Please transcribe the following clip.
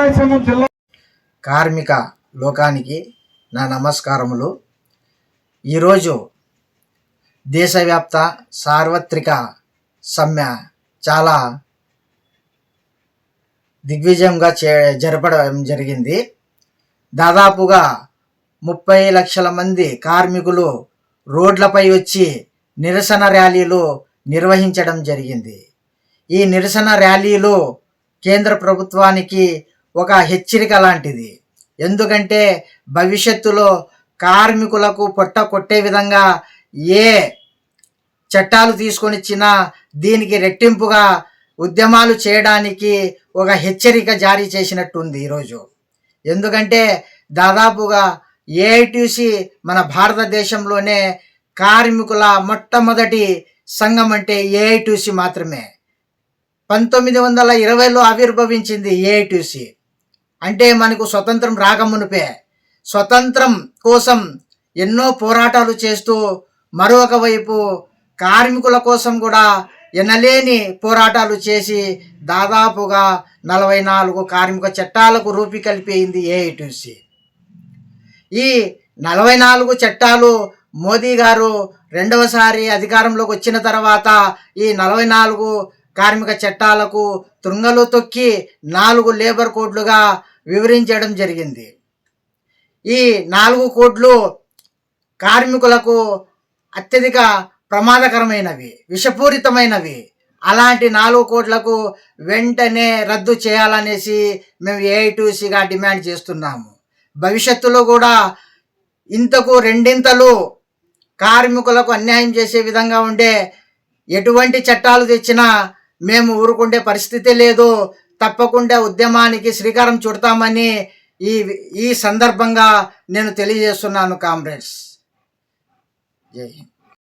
జిల్లా కార్మిక లోకానికి నా నమస్కారములు. ఈరోజు దేశవ్యాప్త సార్వత్రిక సమ్మె చాలా దిగ్విజయంగా చే జరపడం జరిగింది. దాదాపుగా ముప్పై లక్షల మంది కార్మికులు రోడ్లపై వచ్చి నిరసన ర్యాలీలు నిర్వహించడం జరిగింది. ఈ నిరసన ర్యాలీలు కేంద్ర ప్రభుత్వానికి ఒక హెచ్చరిక లాంటిది. ఎందుకంటే భవిష్యత్తులో కార్మికులకు పొట్ట కొట్టే విధంగా ఏ చట్టాలు తీసుకొనిచ్చినా దీనికి రెట్టింపుగా ఉద్యమాలు చేయడానికి ఒక హెచ్చరిక జారీ చేసినట్టుంది ఈరోజు. ఎందుకంటే దాదాపుగా ఏఐటీసీ మన భారతదేశంలోనే కార్మికుల మొట్టమొదటి సంఘం అంటే ఏఐటీసీ మాత్రమే. పంతొమ్మిది వందల ఇరవైలో ఆవిర్భవించింది ఏఐటీసీ అంటే మనకు స్వతంత్రం రాకమునుపే స్వతంత్రం కోసం ఎన్నో పోరాటాలు చేస్తూ మరొక వైపు కార్మికుల కోసం కూడా ఎనలేని పోరాటాలు చేసి దాదాపుగా నలభై నాలుగు కార్మిక చట్టాలకు రూపీకల్పింది ఏఐటీసీ ఈ నలభై నాలుగు చట్టాలు మోదీ గారు రెండవసారి అధికారంలోకి వచ్చిన తర్వాత ఈ నలభై నాలుగు కార్మిక చట్టాలకు తుంగలు తొక్కి నాలుగు లేబర్ కోడ్లుగా వివరించడం జరిగింది. ఈ నాలుగు కోడ్లు కార్మికులకు అత్యధిక ప్రమాదకరమైనవి విషపూరితమైనవి. అలాంటి నాలుగు కోట్లకు వెంటనే రద్దు చేయాలనేసి మేము ఏఐటీసీగా డిమాండ్ చేస్తున్నాము. భవిష్యత్తులో కూడా ఇంతకు రెండింతలు కార్మికులకు అన్యాయం చేసే విధంగా ఉండే ఎటువంటి చట్టాలు తెచ్చినా మేము ఊరుకుండే పరిస్థితి లేదు. తప్పకుండా ఉద్యమానికి శ్రీకారం చుడతామని ఈ ఈ సందర్భంగా నేను తెలియజేస్తున్నాను కామ్రేడ్స్. జై హింద్.